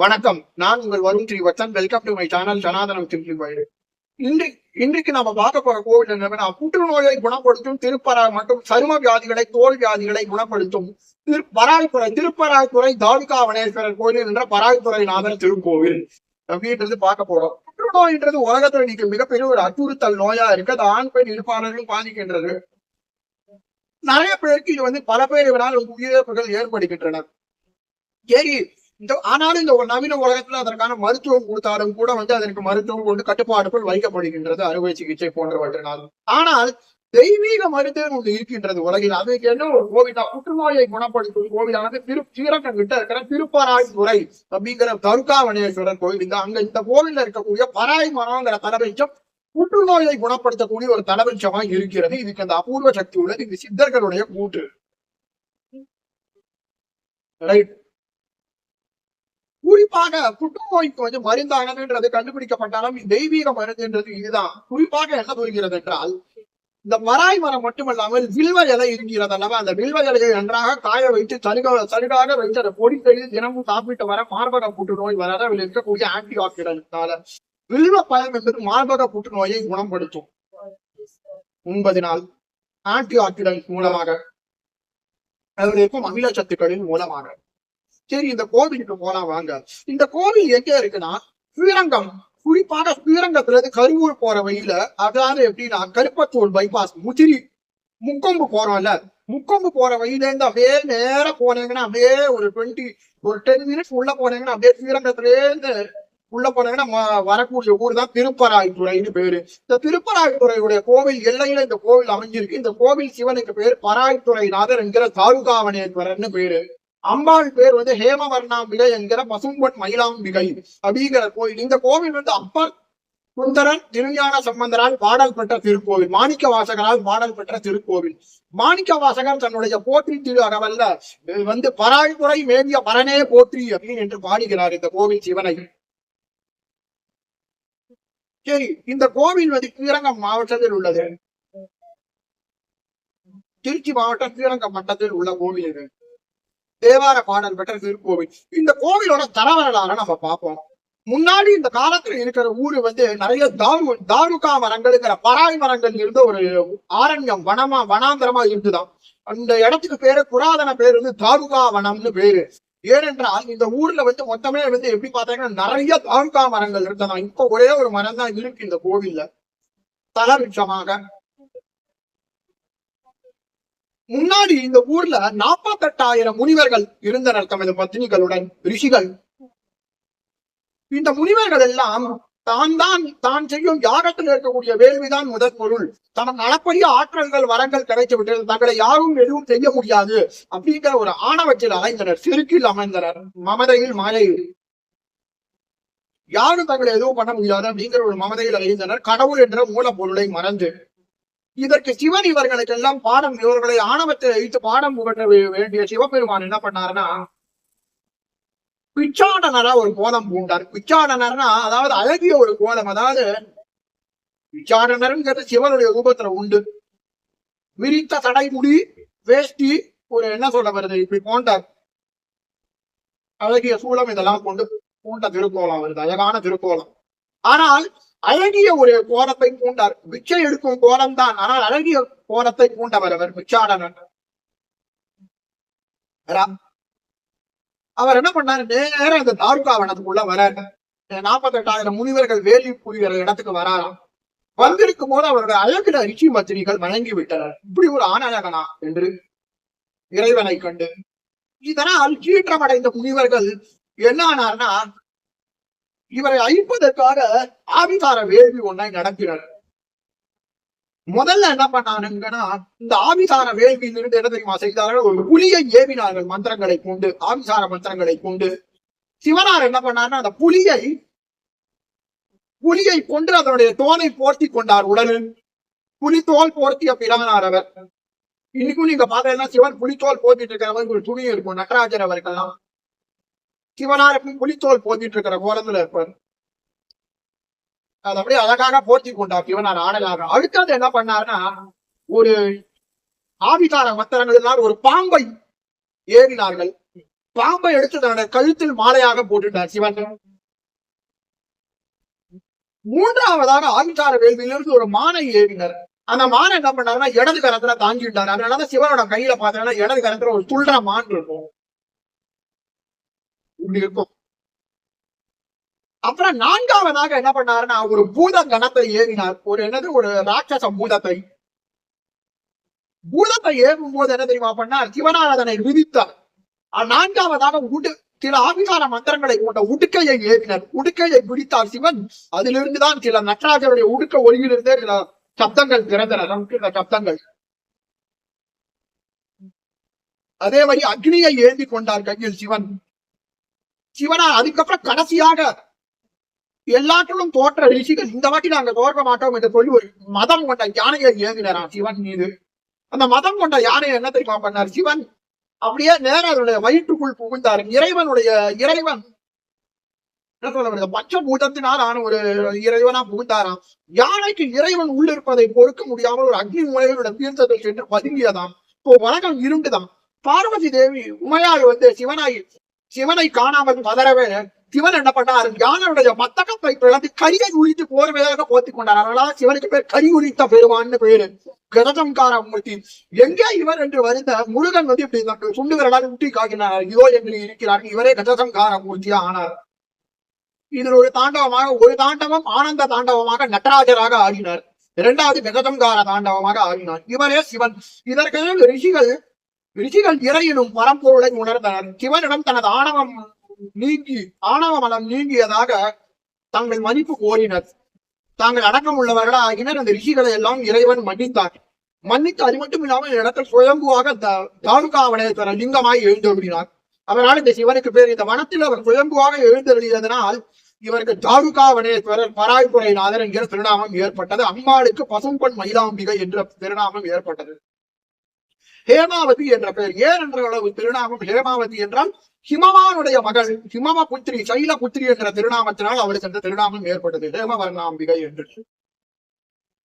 வணக்கம். நான் உங்கள் வரும் Srivatsan welcome to my channel Sanatanam simplified இன்று இன்றைக்கு நம்ம பார்க்க போற கோவில் என்னன்னா புற்றுநோயை குணப்படுத்தும் திருப்பரா மற்றும் சரும வியாதிகளை தோல் வியாதிகளை குணப்படுத்தும் திரு பராய்த்துறை திருப்பராய்த்துறை தாலுகாவனேஸ்வரர் கோயில் என்ற பராய்த்துறை நாதர் திருக்கோவில். அப்படின்றது பார்க்க போறோம். புற்றுநோய்ன்றது உலகத்துல இன்னைக்கு மிகப்பெரிய ஒரு அச்சுறுத்தல் நோயா இருக்கு. அது ஆண் பெண் இருப்பாளர்களும் பாதிக்கின்றது. நிறைய பேருக்கு இது வந்து பல பேர் இவரால் உயிரிழப்புகள் ஏற்படுகின்றன ஏறி இந்த ஆனாலும் இந்த ஒரு நவீன உலகத்துல அதற்கான மருத்துவம் கொடுத்தாலும் கூட வந்து அதற்கு மருத்துவம் கொண்டு கட்டுப்பாடுகள் வைக்கப்படுகின்றது அறுவை சிகிச்சை போன்றவற்றினால். ஆனால் தெய்வீக மருத்துவம் ஒன்று இருக்கின்றது உலகில். அதுக்கு என்ன ஒரு புற்றுநோயை குணப்படுத்தும் கோவிலானது திரு சீரகம் கிட்ட இருக்கிற திருப்பராய்த்துறை அப்படிங்கிற தருகாவணேஸ்வரர் கோவில். இந்த அங்க இந்த கோவில்ல இருக்கக்கூடிய பராய் மரம்ங்கிற தலைமைச்சம் புற்றுநோயை குணப்படுத்தக்கூடிய ஒரு தலைமைச்சமா இருக்கிறது. இதுக்கு அந்த அபூர்வ சக்தி உள்ளது. இது சித்தர்களுடைய கூற்று. ரைட் குறிப்பாக புற்றுநோய்க்கு வந்து மருந்தானதுன்றது கண்டுபிடிக்கப்பட்டாலும் தெய்வீக மருந்துன்றது இதுதான். குறிப்பாக என்ன சொல்கிறது என்றால் இந்த மராய் மரம் மட்டுமல்லாமல் வில்வ இலை இருக்கிறது அல்லவா? அந்த வில்வ இலையை நன்றாக காய வைத்து சருக சருகாக வைத்து அதை பொடி செய்து தினமும் சாப்பிட்டு வர மார்பக புற்றுநோய் வராத அதில் இருக்கக்கூடிய ஆன்டி ஆக்சிடென்ட்னால வில்வ பழம் என்பது மார்பக புற்றுநோயை குணப்படுத்தும். ஒன்பது நாள் ஆன்டி ஆக்சிடென்ட் மூலமாக அதில் இருக்கும் அமிலச்சத்துக்களின் மூலமாக. சரி இந்த கோவிலுக்கு போலாம் வாங்க. இந்த கோவில் எங்க இருக்குன்னா ஸ்ரீரங்கம். குறிப்பாக ஸ்ரீரங்கத்துல இருந்து கருவூர் போற வழியில அதாவது எப்படின்னா கருப்பத்தூர் பைபாஸ் முதிரி முக்கொம்பு போறோம்ல. முக்கொம்பு போற வழியில இருந்து அப்படியே நேர போனீங்கன்னா அப்படியே ஒரு டுவெண்ட்டி ஒரு டென் மினிட்ஸ் உள்ள போனீங்கன்னா அப்படியே ஸ்ரீரங்கத்துல இருந்து உள்ள போனீங்கன்னா வரக்கூடிய ஊர் தான் திருப்பராய்த்துறைன்னு பேரு. இந்த திருப்பராய்த்துறையுடைய கோவில் எல்லையில இந்த கோவில் அமைஞ்சிருக்கு. இந்த கோவில் சிவனுக்கு பேர் பராய்த்துறைநாதர் என்கிற தாருகாவனேஸ்வரர்னு பேரு. அம்பாள் பேர் வந்து ஹேமவர்ணாம்பிகை என்கிற பசும்பொன் மயிலாம்பிகை அப்படிங்கிற கோயில். இந்த கோவில் வந்து அப்பர் சுந்தரன் திருஞான சம்பந்தரால் பாடல் பெற்ற திருக்கோவில். மாணிக்க வாசகரால் பாடல் பெற்ற திருக்கோவில். மாணிக்க வாசகர் தன்னுடைய போற்றி திரு அகவல்ல வந்து பராய்புரை மேவிய பரனே போற்றி அப்படின்னு என்று பாடுகிறார் இந்த கோவில் சிவனை. சரி இந்த கோவில் வந்து ஸ்ரீரங்கம் மாவட்டத்தில் உள்ளது. திருச்சி மாவட்டம் ஸ்ரீரங்கம் மட்டத்தில் உள்ள கோவில் இது. தேவார பாடல் பெற்ற திருக்கோவில் இந்த கோவிலோட தரவரலாற நம்ம பார்ப்போம். முன்னாடி இந்த காலத்துல இருக்கிற ஊரு வந்து நிறைய தாரு தாருகா மரங்கள்ங்கிற பராய் மரங்கள் இருந்த ஒரு ஆரண்யம் வனமா வனாந்தரமா இருந்துதான். அந்த இடத்துக்கு பேரு புராதன பேர் வந்து தாருகா வனம்னு பேரு. ஏனென்றால் இந்த ஊர்ல வந்து மொத்தமே வந்து எப்படி பார்த்தாங்கன்னா நிறைய தாருகா மரங்கள் இருந்ததான் இப்ப ஒரே ஒரு மரம் தான் இருக்கு இந்த கோவில்ல. தலவிருட்சமாக முன்னாடி இந்த ஊர்ல நாற்பத்தெட்டாயிரம் முனிவர்கள் இருந்தனர் தமது பத்னிகளுடன் ரிஷிகள். இந்த முனிவர்கள் எல்லாம் தான் தான் தான் செய்யும் யாகத்தில் இருக்கக்கூடிய வேள்விதான் முதற் பொருள். தனக்கு அளப்பரிய ஆற்றல்கள் வரங்கள் கிடைத்து விட்டது தங்களை யாரும் எதுவும் செய்ய முடியாது அப்படிங்கிற ஒரு ஆணவத்தில் அலைந்தனர் செருக்கில் அமைந்தனர் மமதையில் மாயையில். யாரும் தங்களை எதுவும் பண்ண முடியாது அப்படிங்கிற ஒரு மமதையில் அலைந்தனர். கடவுள் என்ற மூலப்பொருளை மறந்து இதற்கு சிவன் இவர்களுக்கெல்லாம் பாடம் இவர்களை ஆணவத்தை வைத்து பாடம் புகட்ட வேண்டிய சிவபெருமான் என்ன பண்ணாருன்னா பிச்சாடனரா ஒரு கோலம் பூண்டார். பிச்சாடனர்னா அதாவது அழகிய ஒரு கோலம். அதாவது பிச்சாடனருங்கிறது சிவனுடைய ரூபத்துல உண்டு. விரித்த தடைமுடி வேஷ்டி ஒரு என்ன சொல்ல வருது? இப்படி போண்டார். அழகிய சூலம் இதெல்லாம் கொண்டு பூண்ட திருக்கோலம் வருது அழகான திருக்கோலம். ஆனால் அழகிய ஒரு கோலத்தை பூண்டார். பிச்சை எடுக்கும் கோலம் தான் ஆனால் அழகிய கோலத்தை பூண்டவர் அவர் பிச்சாடனர் அவர் என்ன பண்ணாரு? நேரம் இந்த தாருகாவனத்துக்குள்ள வராரு. நாற்பத்தெட்டாயிரம் முனிவர்கள் வேலி புரிகிற இடத்துக்கு வராராம். வந்திருக்கும் போது அவருடைய அழகிட ரிச்சி மத்திரிகள் வணங்கி விட்டனர். இப்படி ஒரு ஆணழகனா என்று இறைவனை கண்டு. இதனால் சீற்றமடைந்த முனிவர்கள் என்ன ஆனார்னா இவரை அழிப்பதற்காக ஆவிசார வேள்வி ஒன்றை நடத்தினார் முதல்ல என்ன பண்ணானுங்கன்னா இந்த ஆவிசார வேள்வியில் இருந்து என்ன தெரியுமா செய்தார்கள்? ஒரு புலியை ஏவினார்கள் மந்திரங்களை கொண்டு ஆவிசார மந்திரங்களை கொண்டு. சிவனார் என்ன பண்ணாருன்னா அந்த புலியை புலியை கொண்டு அதனுடைய தோலை போர்த்தி கொண்டார் உடலில். புலி தோல் போர்த்திய பிறவனார் அவர். இன்னைக்கும் நீங்க பாத்தீங்கன்னா சிவன் புலித்தோல் போர்த்திட்டு இருக்கிற மாதிரி ஒரு துணி இருக்கும் நடராஜர் அவர்கள்லாம் சிவனாருக்கும் புலித்தோல் போத்திட்டு இருக்கிற கோலத்துல இருப்பார் அது அப்படியே அழகாக போர்த்தி கொண்டார் சிவனார் ஆடலாக. அடுத்தது என்ன பண்ணாருன்னா ஒரு ஆபிசார மத்திரங்களினால் ஒரு பாம்பை ஏறினார்கள். பாம்பை எடுத்து தன்னுடைய கழுத்தில் மாலையாக போட்டுட்டார் சிவன். மூன்றாவதாக ஆதிச்சார வேள்வியிலிருந்து ஒரு மானை ஏறினர். அந்த மானை என்ன பண்ணாருன்னா இடது கரத்துல தாங்கிட்டார். அதனாலதான் சிவனோட கையில பாத்தீங்கன்னா இடது கரத்துல ஒரு துள்ற மான் இருக்கும். இப்படி இருக்கும் அப்புறம் நான்காவதாக என்ன பண்ணாருன்னா ஒரு பூத கணத்தை ஏறினார். ஒரு என்னது? ஒரு ராட்சச பூதத்தை. பூதத்தை ஏறும் போது என்ன தெரியுமா பண்ணார்? சிவனாரதனை விதித்தார். நான்காவதாக உடு சில ஆபிசார மந்திரங்களை கொண்ட உடுக்கையை ஏறினார். உடுக்கையை பிடித்தார் சிவன். அதிலிருந்துதான் சில நடராஜருடைய உடுக்க ஒளியிலிருந்தே சில சப்தங்கள் திறந்தன. சம்ஸ்கிருத சப்தங்கள். அதே மாதிரி அக்னியை ஏந்தி கொண்டார் கையில் சிவன். சிவனா அதுக்கப்புறம் கடைசியாக எல்லாத்திலும் தோற்ற ரிஷிகள் இந்த வாட்டி நாங்க தோற்க மாட்டோம் என்று சொல்லி ஒரு மதம் கொண்ட யானையை ஏந்தினாராம் சிவன் மீது. அந்த மதம் கொண்ட யானையை என்ன தெரியுமா பண்ணார்? சிவன் அப்படியே நேர அதனுடைய வயிற்றுக்குள் புகுந்தார். இறைவனுடைய இறைவன் என்ன சொல்ல வருது? பஞ்சபூதத்தினால் ஆன ஒரு இறைவனா புகுந்தாராம். யானைக்கு இறைவன் உள்ளிருப்பதை பொறுக்க முடியாமல் ஒரு அக்னி மூலையோட தீர்த்தத்தில் சென்று பதுங்கியதாம். இப்போ உலகம் இருண்டுதான் பார்வதி தேவி உமையாள் வந்து சிவனாய் சிவனை காணாமல் மதரவே சிவன் என்ன பண்ணார் யானையுடைய மத்தகத்தை பிளந்து கரியை உழித்து போர்வையாக போத்திக் கொண்டார். அதனால சிவனுக்கு பேர் கரி உழித்த பெருமான்னு பேரு. கதசம்கார மூர்த்தி. எங்கே இவர் என்று வருந்த முருகன் வந்து இப்படி சுண்டு விரலால் ஊட்டி காக்கினார். இதோ என்று இருக்கிறார். இவரே கதசம்கார மூர்த்தியா ஆனார். இதில் ஒரு தாண்டவமாக ஒரு தாண்டவம் ஆனந்த தாண்டவமாக நடராஜராக ஆடினார் இரண்டாவது கதசம்கார தாண்டவமாக ஆடினார் இவரே சிவன். இதற்கு ரிஷிகள் ரிஷிகள் இறையிலும் பரம்பொருளை உணர்ந்தனர். சிவனிடம் தனது ஆணவம் நீங்கி ஆணவ மலம் நீங்கியதாக தங்கள் மதிப்பு கோரினர். தாங்கள் அடக்கம் உள்ளவர்களாகினர் அந்த ரிஷிகளை எல்லாம் இறைவன் மன்னித்தார். மன்னித்து அது மட்டும் இல்லாமல் இடத்தில் சுயம்புவாக தாலுகாவனேஸ்வர லிங்கமாய் எழுந்தருளினார். அவரால் இந்த சிவனுக்கு பேர் இந்த வனத்தில் அவர் சுயம்புவாக எழுந்தருளியதனால் இவருக்கு தாருகாவனேஸ்வரர் பராய்புரைநாதர் என்கிற திருநாமம் ஏற்பட்டது. அம்மாளுக்கு பசும்பொன் மயிலாம்பிகை என்ற திருநாமம் ஏற்பட்டது. ஹேமாவதி என்ற பெயர். ஏன் என்ற அளவு? திருநாமம் ஹேமாவதி என்றால் ஹிமவானுடைய மகள் ஹிமவ புத்திரி சைல புத்திரி என்ற திருநாமத்தினால் அவளுக்கு அந்த திருநாமம் ஏற்பட்டது. ஹேமவர்ணாம்பிகை என்று.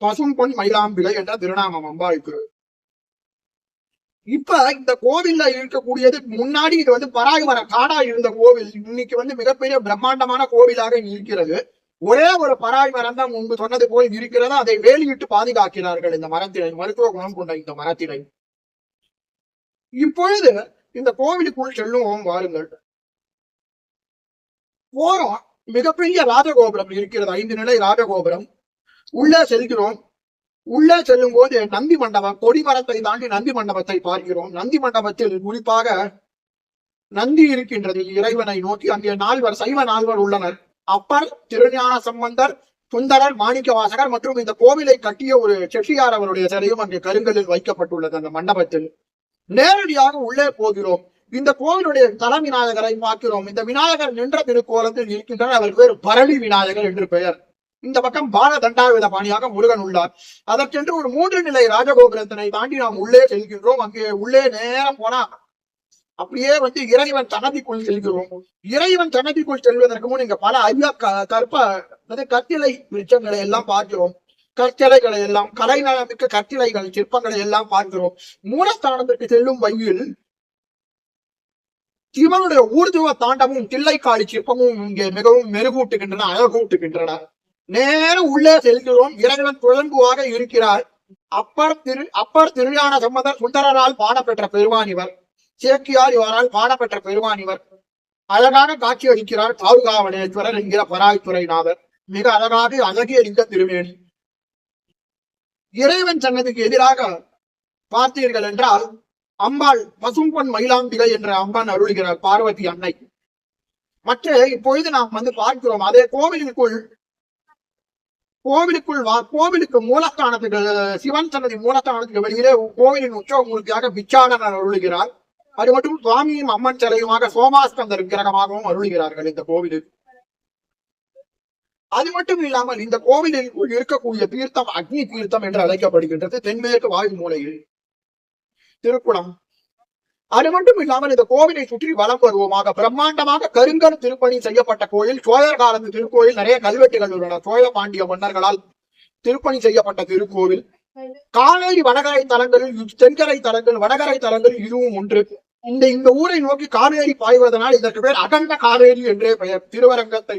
பசும் பொன் மயிலாம்பிகை என்ற திருநாமம் அம்பாளுக்கு. இப்ப இந்த கோவில்ல இருக்கக்கூடியது முன்னாடி இது வந்து பராகமர காடா இருந்த கோவில். இன்னைக்கு வந்து மிகப்பெரிய பிரம்மாண்டமான கோவிலாக இருக்கிறது. ஒரே ஒரு பராய் மரம் தான் முன்பு சொன்னது போல் இருக்கிறது? அதை வேலியிட்டு பாதுகாக்கிறார்கள் இந்த மரத்தினை மருத்துவ குணம் கொண்ட இந்த மரத்தினை. இப்பொழுது இந்த கோவிலுக்குள் செல்லுவோம் வாருங்கள். போறோம். மிகப்பெரிய ராஜகோபுரம் இருக்கிறது. ஐந்து நிலை ராஜகோபுரம். உள்ளே செல்கிறோம். உள்ளே செல்லும் போது நந்தி மண்டபம் கொடி மரத்தை தாண்டி நந்தி மண்டபத்தை பார்க்கிறோம். நந்தி மண்டபத்தில் குறிப்பாக நந்தி இருக்கின்றது. இறைவனை நோக்கி அங்கே நால்வர் சைவ நால்வர் உள்ளனர். அப்பர் திருஞான சம்பந்தர் சுந்தரர் மாணிக்க வாசகர் மற்றும் இந்த கோவிலை கட்டிய ஒரு செட்டியார் அவருடைய சிலையும் அங்கே கருங்கலில் வைக்கப்பட்டுள்ளது அந்த மண்டபத்தில். நேரடியாக உள்ளே போகிறோம். இந்த கோவிலுடைய தல விநாயகரை பார்க்கிறோம். இந்த விநாயகர் நின்ற திருக்கோலத்தில் இருக்கின்றனர். அவர் பேர் பரளி விநாயகர் என்று பெயர். இந்த பக்கம் பால தண்டாயுத பாணியாக முருகன் உள்ளார். அதற்கென்று ஒரு மூன்று நிலை ராஜகோபுரத்தினை தாண்டி நாம் உள்ளே செல்கின்றோம். அங்கே உள்ளே நேரம் போனா அப்படியே வந்து இறைவன் தனதிக்குள் செல்கிறோம். இறைவன் தனதிக்குள் செல்வதற்கு முன் இங்க பல அரிய கற்ப கத்திலை விருட்சங்களை எல்லாம் பார்க்கிறோம். கற்சலைகளை எல்லாம் கலை நலமிக்க கற்சிலைகள் சிற்பங்களை எல்லாம் பார்க்கிறோம். மூலஸ்தானத்திற்கு செல்லும் வழியில் சிவனுடைய ஊர்துவ தாண்டமும் தில்லைக்காளி சிற்பமும் இங்கே மிகவும் மெருகூட்டுகின்றன அழகூட்டுகின்றன. நேரம் உள்ளே செல்கிறோம். இறைவன் குழம்புவாக இருக்கிறார். அப்பர் திரு அப்பர் திருஞான சம்பந்தர் சுந்தரரால் பாடப்பெற்ற பெருமான் இவர். சேக்கியார் இவரால் பாடப்பெற்ற பெருமான் இவர். அழகாக காட்சி அளிக்கிறார் தாருகாவனேஸ்வரர் என்கிற பராய்த்துறைநாதர். மிக அழகாக அழகிய லிங்க திருமேனி. இறைவன் சன்னதிக்கு எதிராக பார்த்தீர்கள் என்றால் அம்பாள் பசும்பொன் மயிலாம்பிகை என்ற அம்பான் அருளுகிறார் பார்வதி அன்னை. மற்ற இப்பொழுது நாம் வந்து பார்க்கிறோம் அதே கோவிலுக்குள் கோவிலுக்குள் வா கோவிலுக்கு மூலஸ்தானத்துக்கு சிவன் சன்னதி மூலஸ்தானத்துக்கு வெளியிலே கோவிலின் உற்சவமூர்த்தியாக பிச்சாடனர் அருளுகிறார். அது மட்டும் சுவாமியும் அம்மன் சிலையுமாக சோமாஸ்கந்தர் விக்கிரகமாகவும் அருளுகிறார்கள் இந்த கோவிலில். அது மட்டும் இல்லாமல் இந்த கோவிலில் இருக்கக்கூடிய தீர்த்தம் அக்னி தீர்த்தம் என்று அழைக்கப்படுகின்றது. தென்மேற்கு வாயு மூலையில். திருக்குளம். அது மட்டும் இல்லாமல் இந்த கோவிலை சுற்றி வலம் வருவோமாக பிரம்மாண்டமாக கருங்கல் திருப்பணி செய்யப்பட்ட கோயில் சோழர் காலத்து திருக்கோயில் நிறைய கல்வெட்டுகள் உள்ளன. சோழ பாண்டிய மன்னர்களால் திருப்பணி செய்யப்பட்ட திருக்கோவில். காவேரி வடகரை தலங்களில் தென்கரை தலங்கள் வடகரை தலங்கள் இதுவும் ஒன்று. இந்த இந்த ஊரை நோக்கி காவேரி பாய்வதனால் இதற்கு பேர் அகண்ட காவேரி என்றே பெயர். திருவரங்கத்தை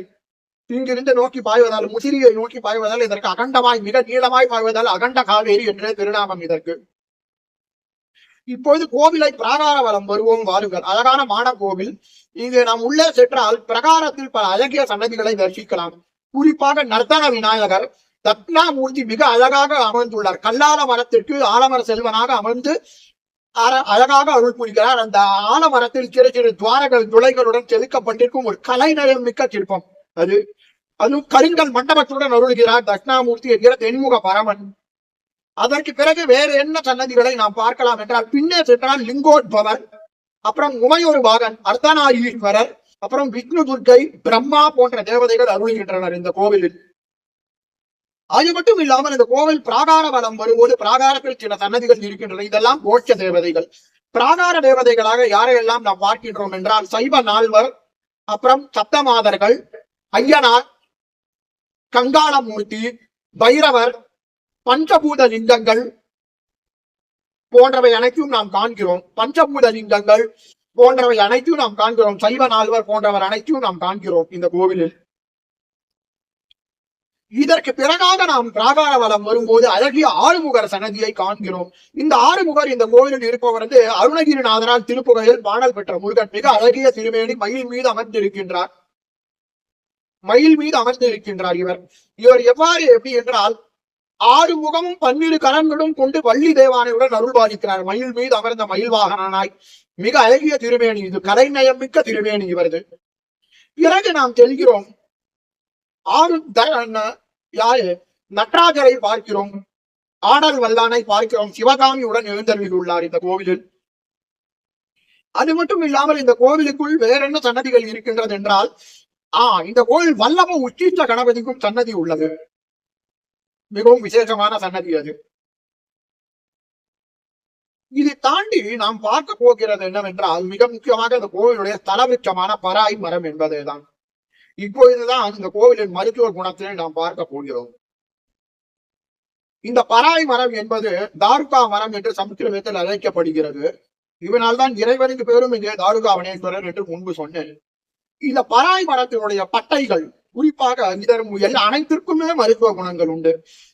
இங்கிருந்து நோக்கி பாய்வதால் முசிறியை நோக்கி பாய்வதால் இதற்கு அகண்டமாய் மிக நீளமாய் பாய்வதால் அகண்ட காவேரி என்றே திருநாமம் இதற்கு. இப்பொழுது கோவிலை பிராகார வலம் வருவோம் வாருங்கள். அழகான மான கோவில். இங்கு நாம் உள்ளே சென்றால் பிரகாரத்தில் பல அழகிய சன்னதிகளை தரிசிக்கலாம். குறிப்பாக நர்த்தன விநாயகர் தட்னாமூர்த்தி மிக அழகாக அமர்ந்துள்ளார் கல்லால மரத்திற்கு ஆலமர செல்வனாக அமர்ந்து அழகாக அருள் புரிகிறார். அந்த ஆலமரத்தில் சிறு சிறு துவாரங்கள் துளைகளுடன் செதுக்கப்பட்டிருக்கும் ஒரு கலைநயம் மிக்க சிற்பம். அது அது கருங்கல் மண்டபத்துடன் அருள்கிறார் தட்சிணாமூர்த்தி என்கிற தென்முக பரமன். அதற்கு பிறகு வேறு என்ன சன்னதிகளை நாம் பார்க்கலாம் என்றால் பின்னே சென்றால் லிங்கோத்பவர் அப்புறம் உமையொரு பாகன் அர்த்தநாயீஸ்வரர் அப்புறம் விஷ்ணு துர்கை பிரம்மா போன்ற தேவதைகள் அருள்கின்றனர் இந்த கோவிலில். அது மட்டும் இல்லாமல் இந்த கோவில் பிராகார வளம் வரும்போது பிராகாரத்தில் சில சன்னதிகள் இருக்கின்றன. இதெல்லாம் கோஷ தேவதைகள். பிராகார தேவதைகளாக யாரையெல்லாம் நாம் பார்க்கின்றோம் என்றால் சைவ நால்வர் அப்புறம் சத்தமாதர்கள் ஐயனார் கங்காளமூர்த்தி பைரவர் பஞ்சபூத லிங்கங்கள் போன்றவை அனைத்தும் நாம் காண்கிறோம். பஞ்சபூத லிங்கங்கள் போன்றவை அனைத்தும் நாம் காண்கிறோம். சைவ நால்வர் போன்றவர் அனைத்தும் நாம் காண்கிறோம் இந்த கோவிலில். இதற்கு பிறகாக நாம் பிராகார வளம் வரும்போது அழகிய ஆறுமுகர் சன்னதியை காண்கிறோம். இந்த ஆறுமுகர் இந்த கோவிலில் இருப்பவர் வந்து அருணகிரிநாதரால் திருப்புகையில் பாடல் பெற்ற முருகன். மிக அழகிய திருமேனி மயில் மீது அமர்ந்திருக்கின்றார். மயில் மீது அமர்ந்திருக்கின்றார் இவர். இவர் எவ்வாறு எப்படி என்றால் ஆறு முகமும் பன்னிரு கரன்களும் கொண்டு வள்ளி தேவானையுடன் அருள் பாதிக்கிறார் மயில் மீது அமர்ந்த மயில் வாகனாய் மிக அழகிய திருமேனி இது. கலைநயம் மிக்க திருமேனி இவரது. பிறகு நாம் தெரிகிறோம் ஆறு யாரு? நட்ராஜரை பார்க்கிறோம். ஆடல் வல்லானை பார்க்கிறோம். சிவகாமியுடன் எழுந்தருளியுள்ளார் இந்த கோவிலில். அது மட்டும் இல்லாமல் இந்த கோவிலுக்குள் வேறென்ன சன்னதிகள் இருக்கின்றது என்றால் ஆ இந்த கோயில் வல்லமும் உச்சிஷ்ட கணபதிக்கும் சன்னதி உள்ளது. மிகவும் விசேஷமான சன்னதி அது. இதை தாண்டி நாம் பார்க்க போகிறது என்னவென்றால் மிக முக்கியமாக இந்த கோவிலுடைய தலவிருட்சமான பராய் மரம் என்பதுதான். இப்பொழுதுதான் இந்த கோவிலின் மருத்துவ குணத்தை நாம் பார்க்க போகிறோம். இந்த பராய் மரம் என்பது தாருகா மரம் என்று சமுத்திரத்தில் அழைக்கப்படுகிறது. இதனால் தான் இறைவனுக்கு பேரும் இங்கே தாருகாவனேஸ்வரர் என்று முன்பு சொன்னேன். இந்த பராய் மரத்தினுடைய பட்டைகள் குறிப்பாக இதன் எல்லா அனைத்திற்குமே மருத்துவ குணங்கள் உண்டு.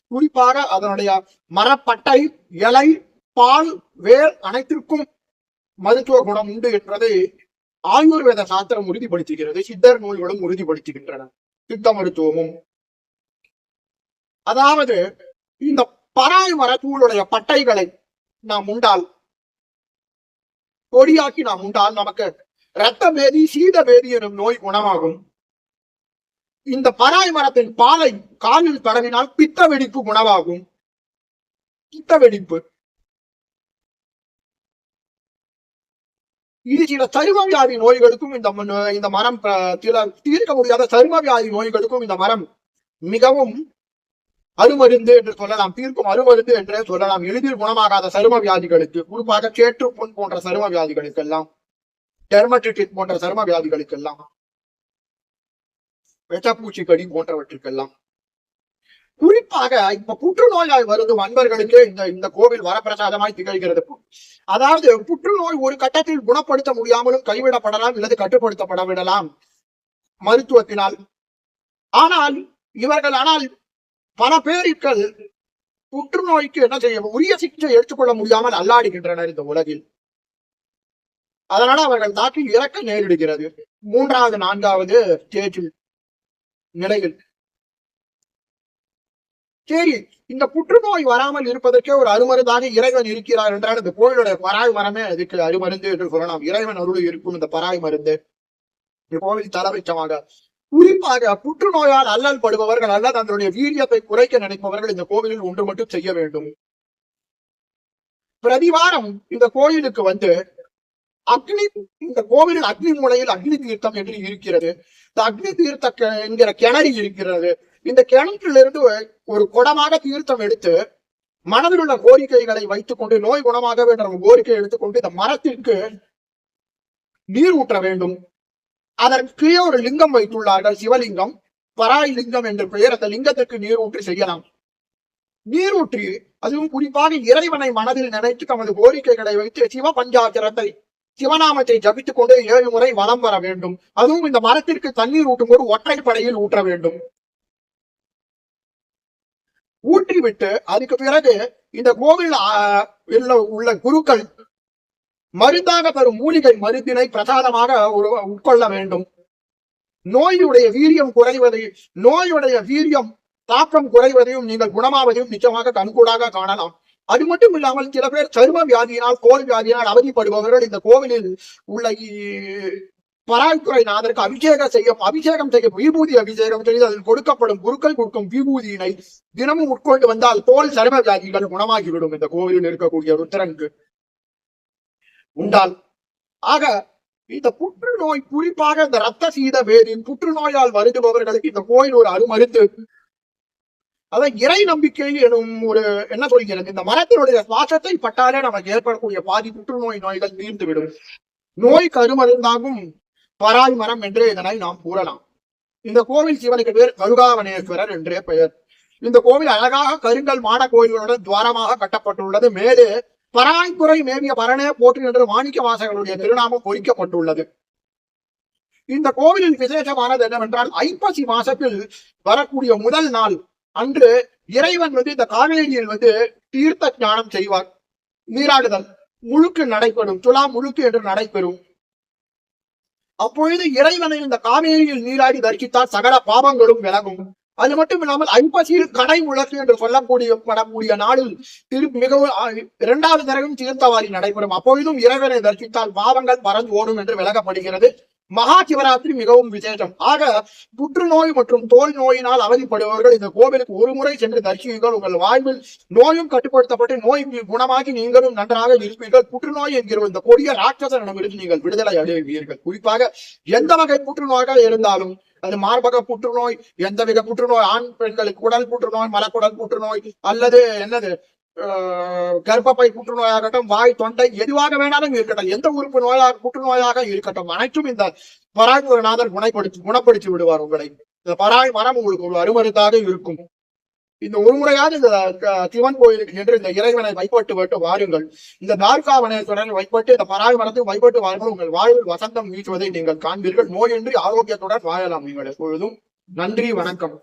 குறிப்பாக அதனுடைய மரப்பட்டை இலை பால் வேர் அனைத்திற்கும் மருத்துவ குணம் உண்டு என்பதை ஆயுர்வேத சாஸ்திரம் உறுதிப்படுத்துகிறது. சித்தர் நூல்களும் உறுதிப்படுத்துகின்றன. சித்த மருத்துவமும். அதாவது இந்த பராய் மரத்தூளுடைய பட்டைகளை நாம் உண்டால் பொடியாக்கி நாம் உண்டால் நமக்கு இரத்த பேதி சீத பேதி எனும் நோய் குணமாகும். இந்த பராய் மரத்தின் பாலை காலில் தடவினால் பித்த வெடிப்பு குணமாகும். பித்த வெடிப்பு இது சில சரும வியாதி நோய்களுக்கும் இந்த இந்த மரம் சில தீர்க்க முடியாத சரும வியாதி நோய்களுக்கும் இந்த மரம் மிகவும் அருமருந்து என்று சொல்லலாம் தீர்க்கும் அருமருந்து என்றே சொல்லலாம். எளிதில் குணமாகாத சரும வியாதிகளுக்கு குறிப்பாக சேற்று புண் போன்ற சரும வியாதிகளுக்கெல்லாம் டெர்மட்டிட்டிஸ் போன்ற சரும வியாதிகளுக்கெல்லாம் வெச்சப்பூச்சி கடி போன்றவற்றுக்கெல்லாம். குறிப்பாக இப்ப புற்றுநோயால் வருந்தும் அன்பர்களுக்கு இந்த இந்த கோவில் வரப்பிரசாதமாய் திகழ்கிறது. அதாவது புற்றுநோய் ஒரு கட்டத்தில் குணப்படுத்த முடியாமலும் கைவிடப்படலாம் அல்லது கட்டுப்படுத்தப்பட விடலாம். மருத்துவத்தினால். ஆனால் இவர்கள் ஆனால் பல பேருக்கள் புற்றுநோய்க்கு என்ன செய்ய உரிய சிகிச்சை எடுத்துக்கொள்ள முடியாமல் அல்லாடுகின்றனர் இந்த உலகில். அதனால அவர்கள் தாக்கி இறக்க நேரிடுகிறது. மூன்றாவது நான்காவது ஸ்டேஜில் நிலையில் சரி இந்த புற்றுநோய் வராமல் இருப்பதற்கே ஒரு அருமருந்தாக இறைவன் இருக்கிறார் என்றால் இந்த கோயிலுடைய பராய் மரமே. அதுக்கு அருமருந்து என்று சொல்லலாம். இறைவன் அருள் இருக்கும் இந்த பராய் மருந்து. கோவில் தலைமைச்சமாக. குறிப்பாக புற்றுநோயால் அல்லல் படுபவர்கள் அல்லது அதனுடைய வீரியத்தை குறைக்க நினைப்பவர்கள் இந்த கோவிலில் ஒன்று மட்டும் செய்ய வேண்டும். பிரதிவாரம் இந்த கோயிலுக்கு வந்து அக்னி இந்த கோவிலில் அக்னி மூலையில் அக்னி தீர்த்தம் என்று இருக்கிறது? இந்த அக்னி தீர்த்த கெ- என்கிற கிணறு இருக்கிறது. இந்த கிணற்றிலிருந்து ஒரு குடமாக தீர்த்தம் எடுத்து மனதில் உள்ள கோரிக்கைகளை வைத்துக் கொண்டு நோய் குணமாக வேண்டும் கோரிக்கை எடுத்துக்கொண்டு இந்த மரத்திற்கு நீர் ஊற்ற வேண்டும். அதற்கு ஒரு லிங்கம் வைத்துள்ளார்கள். சிவலிங்கம் பராய் லிங்கம் என்ற பெயர். அந்த லிங்கத்திற்கு நீர் ஊற்றி செய்யலாம். நீர் ஊற்றி அதுவும் குறிப்பாக இறைவனை மனதில் நினைத்து தமது கோரிக்கைகளை வைத்து சிவ பஞ்சாச்சரத்தை சிவநாமத்தை ஜபித்துக் கொண்டு ஏழு முறை வலம் வர வேண்டும். அதுவும் இந்த மரத்திற்கு தண்ணீர் ஊட்டும் போது ஒற்றைப்படையில் ஊற்ற வேண்டும். ஊற்றிவிட்டு அதுக்கு பிறகு இந்த கோவில் உள்ள குருக்கள் மருந்தாக தரும் மூலிகை மருந்தினை பிரசாதமாக உட்கொள்ள வேண்டும். நோயுடைய வீரியம் குறைவதை நோயுடைய வீரியம் தாக்கம் குறைவதையும் நீங்கள் குணமாவதையும் நிச்சயமாக கண்கூடாக காணலாம். அது மட்டும் இல்லாமல் சில பேர் சரும வியாதியினால் கோல் வியாதியினால் அவதிப்படுபவர்கள் இந்த கோவிலில் உள்ள இ- பராய்த்துறை நாதருக்கு அபிஷேகம் செய்யும் அபிஷேகம் செய்யும் விபூதி அபிஷேகம் செய்து அதில் கொடுக்கப்படும் குருக்கள் கொடுக்கும் விபூதியினை தினமும் உட்கொண்டு வந்தால் தோல் சரும வியாதிகள் குணமாகிவிடும். இந்த கோவிலில் இருக்கக்கூடிய ருத்திரங்கு உண்டால். ஆக இந்த புற்றுநோய் குறிப்பாக இந்த ரத்த சீத வேரின் புற்றுநோயால் வருதுபவர்களுக்கு இந்த கோயில் ஒரு அருமருந்து அதான் இறை நம்பிக்கை எனும் ஒரு என்ன சொல்கிறது? இந்த மரத்தினுடைய சுவாசத்தை பட்டாலே நமக்கு ஏற்படக்கூடிய பாதி புற்றுநோய் நோய்கள் தீர்ந்துவிடும். நோய் கருமருந்தாகும். பராய் மரம் என்று இதனை நாம் கூறலாம். இந்த கோவில் சிவனுக்கு பேர் கருகாவனேஸ்வரர் என்றே பெயர். இந்த கோவில் அழகாக கருங்கல் மாட கோயில்களுடன் துவாரமாக கட்டப்பட்டுள்ளது. மேலே பராய்புரை மேவிய பரணே போற்று என்று மாணிக்க வாசகர்களுடைய திருநாமம் பொறிக்கப்பட்டுள்ளது. இந்த கோவிலின் விசேஷமானது என்னவென்றால் ஐப்பசி மாசத்தில் வரக்கூடிய முதல் நாள் அன்று இறைவன் வந்து இந்த காவேரியில் வந்து தீர்த்த ஞானம் செய்வார் நீராடுதல் முழுக்கு நடைபெறும். துலா முழுக்கு என்று நடைபெறும். அப்பொழுது இறைவனை இந்த காவேரியில் நீராடி தரிசித்தால் சகல பாவங்களும் விலகும். அது மட்டும் இல்லாமல் ஐம்பசியில் கடை முழக்கு என்று சொல்லக்கூடிய படக்கூடிய நாளில் திரு மிகவும் இரண்டாவது தடவையும் தீர்த்தவாரி நடைபெறும். அப்பொழுதும் இறைவனை தரிசித்தால் பாவங்கள் பறந்து ஓடும் என்று விலகப்படுகிறது மகா சிவராத்திரி மிகவும் விசேஷம். ஆக புற்றுநோய் மற்றும் தோல் நோயினால் அவதிப்படுபவர்கள் இந்த கோவிலுக்கு ஒரு முறை சென்று தரிசியுங்கள். உங்கள் வாழ்வில் நோயும் கட்டுப்படுத்தப்பட்டு நோய் குணமாகி நீங்களும் நன்றாக இருப்பீர்கள். புற்றுநோய் என்கிற இந்த கொடிய ராட்சசனிடமிருந்து நீங்கள் விடுதலை அடைவீர்கள். குறிப்பாக எந்த வகை புற்றுநோய்கள் இருந்தாலும் அது மார்பக புற்றுநோய் எந்த வகை புற்றுநோய் ஆண் பெண்களுக்கு உடல் புற்றுநோய் மலக்குடல் புற்றுநோய் அல்லது என்னது? கர்ப்பப்பை புற்றுநோயாகட்டும் வாய் தொண்டை எதுவாக வேணாலும் இருக்கட்டும் எந்த உறுப்பு நோயாக புற்றுநோயாக இருக்கட்டும் அனைத்தும் இந்த பராய்நாதர் குணப்படுத்தி குணப்படுத்தி விடுவார் உங்களை. இந்த பராய் மரம் உங்களுக்கு ஒரு அருமருந்தாக இருக்கும். இந்த ஒரு முறையாவது இந்த சிவன் கோயிலுக்கு சென்று இந்த இறைவனை வைப்பட்டு விட்டு வாருங்கள். இந்த தார்காவனத்துடன் வைப்பட்டு இந்த பராய் மரத்தை வைப்பட்டு வாருங்கள். உங்கள் வாழ்வில் வசந்தம் வீசுவதை நீங்கள் காண்பீர்கள். நோயின்றி ஆரோக்கியத்துடன் வாழலாம் நீங்கள் எப்பொழுதும். நன்றி வணக்கம்.